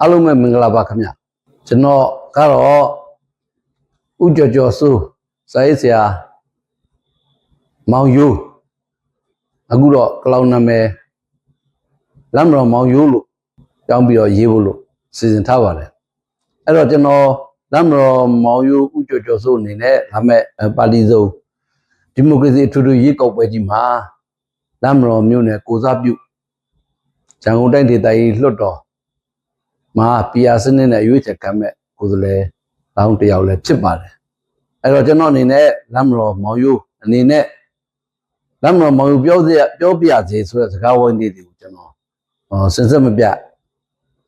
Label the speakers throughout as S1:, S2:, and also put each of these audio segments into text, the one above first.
S1: အားလုံးပဲမင်္ဂလာပါခင်ဗျကျွန်တော်ကတော့ဥကြော်ကြော်စိုးစာရေးဆရာမောင်ယိုးအခုတော့ကလောင်နာမည်လမ်းမတော်မောင်ယိုးလို့ကြောင်းပြီးတော့ရေးဖို့လို့စီစဉ်ထားပါတယ်အဲ့တော့ကျွန်တော်လမ်းမတော်မောင်ယိုးဥကြော်ကြော်စိုးအနေနဲ့ဒါမဲ့ပါတီစုံဒီမိုကရေစီအထွေထွေရေးကောက်ပွဲကြီးမှာလမ်းမတော်မြို့နယ်ကိုစားပြုရန်ကုန်တိုင်းဒေသကြီးလွှတ်တော် မှာပီယာစနစ်နဲ့ရွေးချယ်ခံမဲ့ကိုယ်စားလှယ်လောင်းတစ်ယောက်လည်းဖြစ်ပါတယ်အဲ့တော့ကျွန်တော်အနေနဲ့လမ်းမတော်မောင်ယိုးအနေနဲ့လမ်းမတော်မောင်ယိုးပြောစရပြောပြစေဆိုတဲ့စကားဝိုင်းလေးတွေကိုကျွန်တော်ဟောစင်စစ်မပြ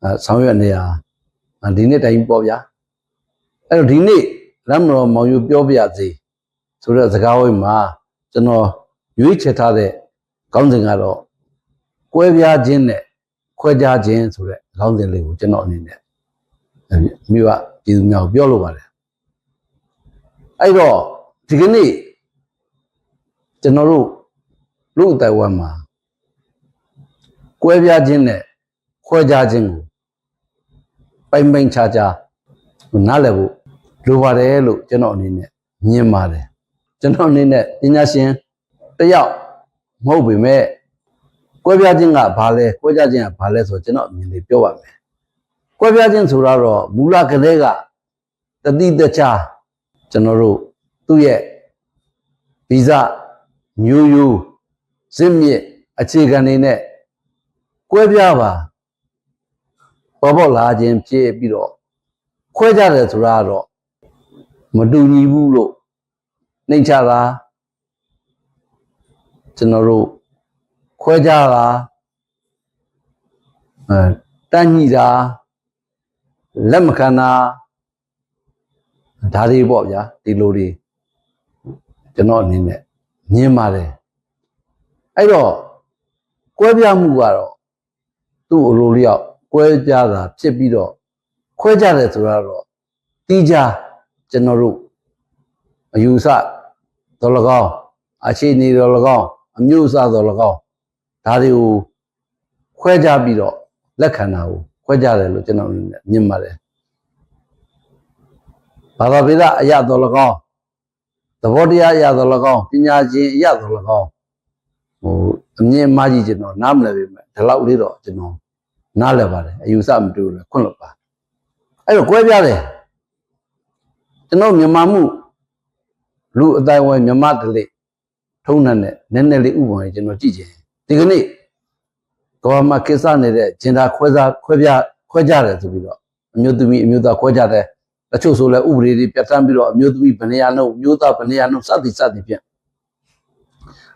S1: အဲဆောင်ရွက်နေရဒီနေ့တိုင်းပေါ့ဗျာအဲ့တော့ဒီနေ့လမ်းမတော်မောင်ယိုးပြောပြစေဆိုတဲ့စကားဝိုင်းမှာကျွန်တော်ရွေးချယ်ထားတဲ့ကောင်းစဉ်ကတော့ကွဲပြားခြင်းနဲ့ ခွဲခြားခြင်းဆိုတဲ့ခေါင်းစဉ်လေးကိုကျွန်တော်အနေနဲ့မြို့ကပြည်သူများကိုပြောလိုပါတယ်အဲ့တော့ဒီကနေ့ကျွန်တော်တို့လူအတိုင်ဝမ်မှာကွဲပြားခြင်းနဲ့ခွဲခြားခြင်းကိုပိုင်ပိုင်ခြားခြားနားလည်ဖို့လိုပါတယ်လို့ကျွန်တော်အနေနဲ့မြင်ပါတယ်ကျွန်တော်အနေနဲ့ပညာရှင်တစ်ယောက်မဟုတ်ပေမဲ့ ကွဲပြားခြင်းကဘာလဲကွဲပြားခြင်းကဘာလဲဆိုတော့ကျွန်တော်အမြင်လေးပြောပါမယ်ကွဲပြားခြင်းဆိုတော့မူလကလေးကတတိတခြားကျွန်တော်တို့သူ့ရဲ့ဗီဇမျိုးရိုးဇင့်မြစ်အခြေခံနေနဲ့ကွဲပြားပါပေါ်ပေါ်လာခြင်းဖြစ်ပြီးတော့ခွဲကြတယ်ဆိုတာကတော့မတူညီဘူးလို့နှိမ့်ချတာကျွန်တော်တို့ ခွဲကြတာအဲတန်းညိတာလက်မခံတာဒါတွေပေါ့ဗျာဒီလိုတွေကျွန်တော်အနေနဲ့မြင်ပါတယ်အဲ့တော့ကွဲပြားမှုကတော့သူ့အလိုလျောက်ကွဲပြားတာဖြစ်ပြီးတော့ခွဲကြတယ်ဆိုတော့တီးကြကျွန်တော်တို့အယူဆတော်လကောင်းအခြေအနေတော်လကောင်းအမျိုးအစားတော်လကောင်း ဒါတွေကိုခွဲခြားပြီးတော့လက်ခံတာကိုခွဲခြားတယ်လို့ကျွန်တော်အနေနဲ့မြင်ပါတယ်ဘာသာပေဒအရတော်၎င်းသဘောတရားအရတော်၎င်းပညာရှင်အရတော်၎င်းဟိုအမြင်အမှားကြီးကျွန်တော်နားမလည်ပေမဲ့ဒီလောက်လေးတော့ကျွန်တော်နားလည်ပါတယ်အယူဆမတူဘူးလေခွင့်လွတ်ပါအဲ့တော့ကွဲပြားတယ်ကျွန်တော်မြန်မာမှုလူအတိုင်းဝိုင်းမြန်မာတလေထုံးတဲ့နည်းနည်းလေးဥပမာကျွန်တော်ကြည့်ချင် ဒီကနေ့ကဘာမှာကိစ္စနေတဲ့ဂျင်ဒါခွဲစားခွဲပြခွဲကြတယ်ဆိုပြီးတော့အမျိုးသမီးအမျိုးသားခွဲကြတယ်တချို့ဆိုလဲဥပဒေတွေပြဋ္ဌာန်းပြီးတော့အမျိုးသမီးဗနေရနှုတ်အမျိုးသားဗနေရနှုတ်စသည်စသည်ဖြင့်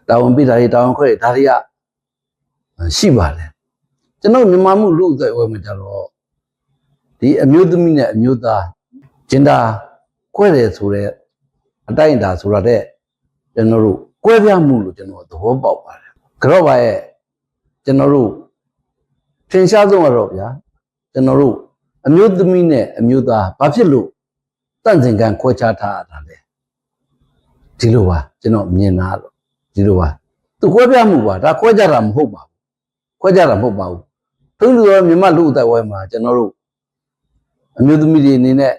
S1: တာဝန်ပေးတာတွေတာဝန်ခွဲတာတွေကရှိပါတယ်ကျွန်တော်မြန်မာမှုလူ့အသက်အဝဲမှာကြတော့ဒီအမျိုးသမီးနဲ့အမျိုးသားဂျင်ဒါခွဲတယ်ဆိုတဲ့အတိုင်းအတာဆိုရတဲ့ကျွန်တော်တို့ကွဲပြားမှုလို့ကျွန်တော်သဘောပေါက်ပါတယ် ကြော့ပါရဲ့ကျွန်တော်တို့ထင်ရှားဆုံးကတော့ဗျာကျွန်တော်တို့အမျိုးသမီးနဲ့အမျိုးသားဘာဖြစ်လို့တန့်စင်ကန်ခွဲခြားထားရတာလဲဒီလိုပါကျွန်တော်မြင်တာတော့ဒီလိုပါသူခွဲပြားမှုပါဒါခွဲကြတာမဟုတ်ပါဘူးခွဲကြတာမဟုတ်ပါဘူးထုံးလူရောမြမလူအသက်ဝဲမှာကျွန်တော်တို့အမျိုးသမီးတွေအနေနဲ့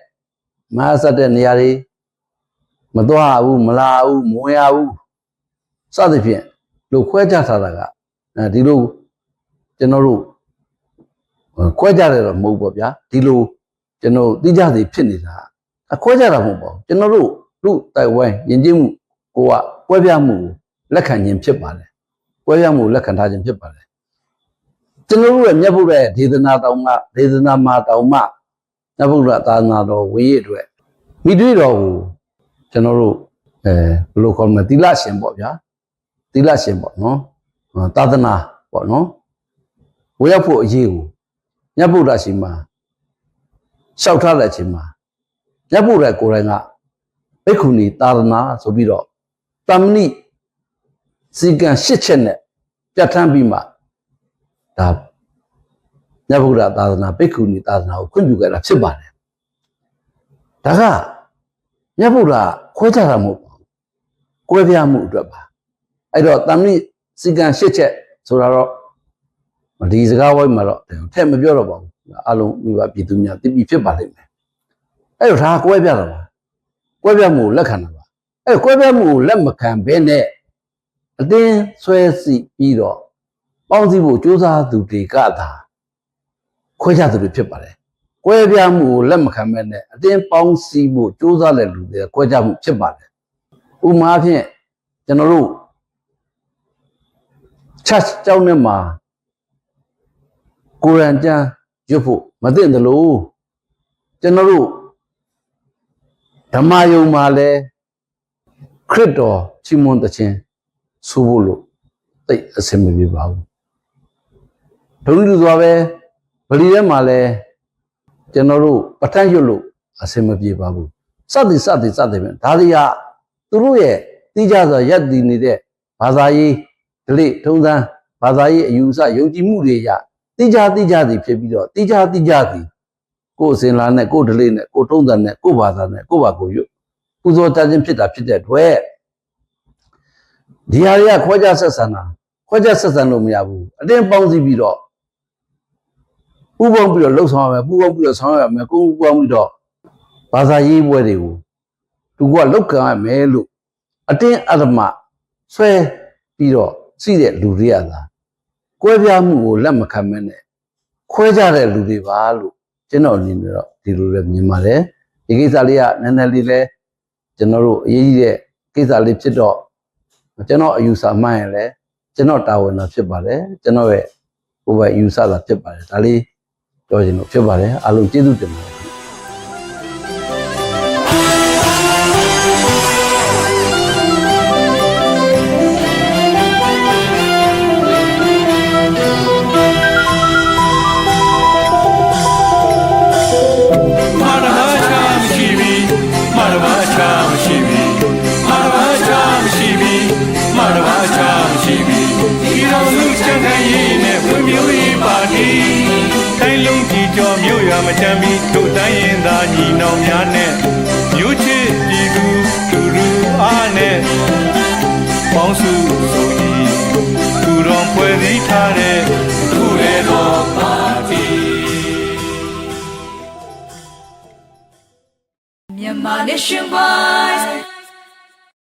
S1: မဟာဆက်တဲ့နေရာတွေမသွားဘူးမလာဘူးမဝင်ရဘူးစသဖြင့် လို့ခွဲခြားထားတာကအဲဒီလိုကျွန်တော်တို့ခွဲခြားတယ်တော့မဟုတ်ပေါ့ဗျာဒီလိုကျွန်တော်သိကြစီဖြစ်နေတာအခွဲခြားတာမဟုတ်ပါဘူးကျွန်တော်တို့လူတိုင်ဝိုင်းယဉ်ကျေးမှုကိုကကွဲပြားမှုကိုလက်ခံခြင်းဖြစ်ပါတယ်ကွဲပြားမှုလက်ခံထားခြင်းဖြစ်ပါတယ်ကျွန်တော်တို့ရဲ့မြတ်ဗုဒ္ဓရဲ့ဒေသနာတော်မှာဒေသနာမှာတော်မှာမြတ်ဗုဒ္ဓသာသနာတော်ဝေရအတွက်မိတွေ့တော်ကိုကျွန်တော်တို့အဲဘယ်လိုခေါ်မလဲသီလရှင်ပေါ့ဗျာ သီလရှင်ပေါ့နော်သာသနာပေါ့နော်ဝေရောက်ဖို့အရေးကိုမြတ်ဗုဒ္ဓရှင်မှာလျှောက်ထားတဲ့အချိန်မှာမြတ်ဗုဒ္ဓကိုယ်တိုင်ကဘိက္ခုနီသာသနာဆိုပြီးတော့တမ္မဏိစီကံ၈ချက်နဲ့ပြဋ္ဌာန်းပြီးမှဒါမြတ်ဗုဒ္ဓသာသနာဘိက္ခုနီသာသနာကိုခွင့်ပြုခဲ့တာဖြစ်ပါတယ်ဒါကမြတ်ဗုဒ္ဓခွဲခြားတာမဟုတ်ပါဘူးကွဲပြားမှုအတွက်ပါ အဲ့တော့တမ္မိစီကံရှစ်ချက်ဆိုတာတော့ဒီစကားဝိုင်းမှာတော့ထက်မပြောတော့ပါဘူးအလုံးမိဘပြည်သူများတည်ပြီးဖြစ်ပါလိမ့်မယ်အဲ့တော့ဒါကွဲပြားတာပါကွဲပြားမှုကိုလက်ခံတာပါအဲ့ကွဲပြားမှုကိုလက်မခံဘဲနဲ့အတင်းဆွဲစီပြီးတော့ပေါင်းစည်းဖို့ကြိုးစားသူတွေကသာခွဲခြားသူတွေဖြစ်ပါတယ်ကွဲပြားမှုကိုလက်မခံဘဲနဲ့အတင်းပေါင်းစည်းဖို့ကြိုးစားတဲ့လူတွေခွဲခြားမှုဖြစ်ပါတယ်ဥပမာဖြင့်ကျွန်တော်တို့ church ကျောင်းထဲမှာကိုရန်ကျမ်းရွတ်ဖို့မသိတယ်လို့ကျွန်တော်တို့ဓမ္မယုံမှာလဲခရစ်တော်ချီးမွမ်းတဲ့ခြင်းဆိုဖို့လို့သိအဆင်မပြေပါဘူးဒုတိယဆိုပဲဗလီထဲမှာလဲကျွန်တော်တို့ပဋ္ဌာန်းရွတ်လို့အဆင်မပြေပါဘူးစသည်စသည်စသည်ပဲဒါတွေကသူတို့ရဲ့တိကျစွာယက်တည်နေတဲ့ဘာသာရေး ဒလိထုံးစံဘာသာရေးအယူအဆယုံကြည်မှုတွေရတိကျတိကျသည်ဖြစ်ပြီးတော့တိကျတိကျသည်ကိုယ်အစဉ်လာနဲ့ကိုယ်ဒလိနဲ့ကိုယ်ထုံးစံနဲ့ကိုယ်ဘာသာနဲ့ကိုယ်ဘာကိုရွတ်ပူဇော်တတ်ခြင်းဖြစ်တာဖြစ်တဲ့အတွက်ဒီဟာတွေကခွဲခြားဆက်ဆံတာခွဲခြားဆက်ဆံလို့မရဘူးအတင်းပေါင်းစည်းပြီးတော့ပူပေါင်းပြီးတော့လှုပ်ဆောင်ရမယ်ပူပေါင်းပြီးတော့ဆောင်ရမယ်ကိုယ်ပူပေါင်းပြီးတော့ဘာသာရေးပွဲတွေကိုသူကလောက်ကရမယ်လို့အတင်းအဓမ္မဆွဲပြီးတော့ စီးတဲ့လူတွေကသာကွဲပြားမှုကိုလက်မခံမဲနဲ့ခွဲကြတဲ့လူတွေပါလို့ကျွန်တော်အနေနဲ့တော့ဒီလိုပဲမြင်ပါတယ်ဒီကိစ္စလေးကနည်းနည်းလေးလဲကျွန်တော်တို့အရေးကြီးတဲ့ကိစ္စလေးဖြစ်တော့ကျွန်တော်အယူဆမှန်းရင်လဲကျွန်တော်တာဝန်တာဖြစ်ပါတယ်ကျွန်တော်ရဲ့ဟိုဘက်ယူဆတာဖြစ်ပါတယ်ဒါလေးပြောချင်လို့ဖြစ်ပါတယ်အားလုံးကျေးဇူးတင်ပါတယ်
S2: မြို့ရွာမချမ်းပြီးတို့တိုင်းရင်သာညီနောင်များနဲ့မြို့ချစ်ပြည်သူလူလူအားနဲ့ပေါင်းစုစုံကြီးသူတော်ဖွဲ့စည်းထားတဲ့သူရဲတော်ပါတီ
S3: Myanmar Nation Boys